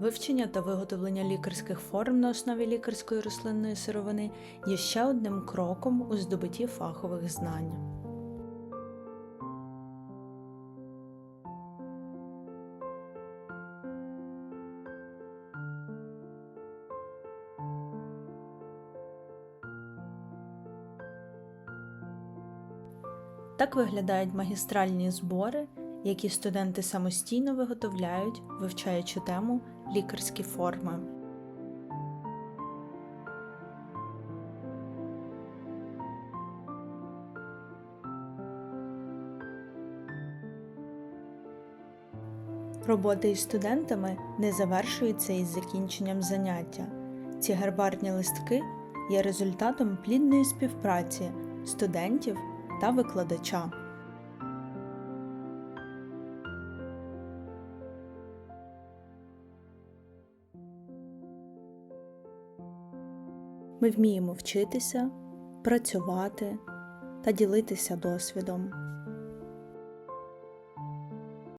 Вивчення та виготовлення лікарських форм на основі лікарської рослинної сировини є ще одним кроком у здобутті фахових знань. Так виглядають магістральні збори, які студенти самостійно виготовляють, вивчаючи тему лікарські форми. Робота із студентами не завершується із закінченням заняття. Ці гербарні листки є результатом плідної співпраці студентів та викладача. Ми вміємо вчитися, працювати та ділитися досвідом.